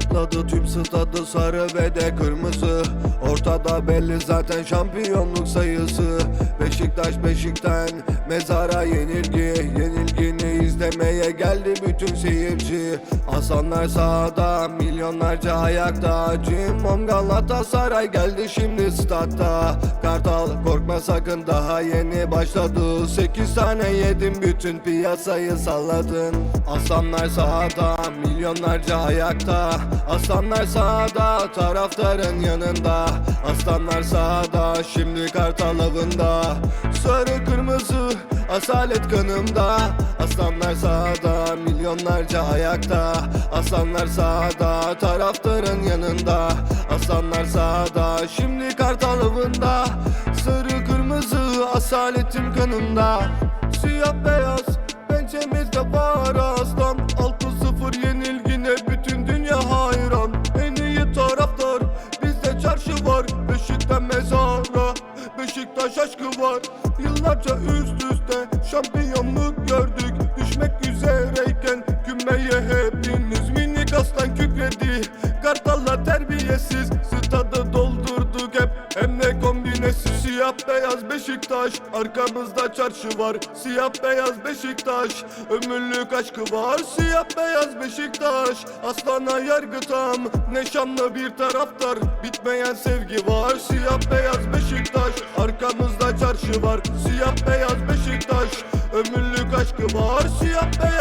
Kapladı tüm stadı sarı ve de kırmızı. Ortada belli zaten şampiyonluk sayısı. Beşiktaş Beşik'ten mezara yenilgi Yenilgini izlemeye geldi bütün seyirci. Hasanlar sahada milyonlarca ayakta. Cimbom Galatasaray geldi şimdi statta. Kartal korkma sakın daha yeni başladı. 8 tane yedim bütün piyasayı salladın. Aslanlar sahada milyonlarca ayakta. Aslanlar sahada taraftarın yanında. Aslanlar sahada şimdi kartal avında. Sarı kırmızı asalet kanımda Aslanlar sahada milyonlarca ayakta. Aslanlar sahada taraftarın yanında. Aslanlar sahada şimdi kartal avında Sarı kırmızı asaletim kanımda. Siyah beyaz pençemizde var Yıllarca üst üste şampiyonluk gördük. Düşmek üzereyken kümeye hepiniz Minik aslan kükredi. Kartallar terbiyesiz Stadı doldurduk hep. Hem de kombinesi Siyah beyaz Beşiktaş. Arkamızda çarşı var Siyah beyaz Beşiktaş. Ömürlük aşkı var Siyah beyaz Beşiktaş. Aslana yargı tam Ne şanlı bir taraftar. Bitmeyen sevgi var Siyah beyaz Beşiktaş. Arkamızda çarşı var. Siyah beyaz Beşiktaş. Ömürlük aşkı var. Siyah beyaz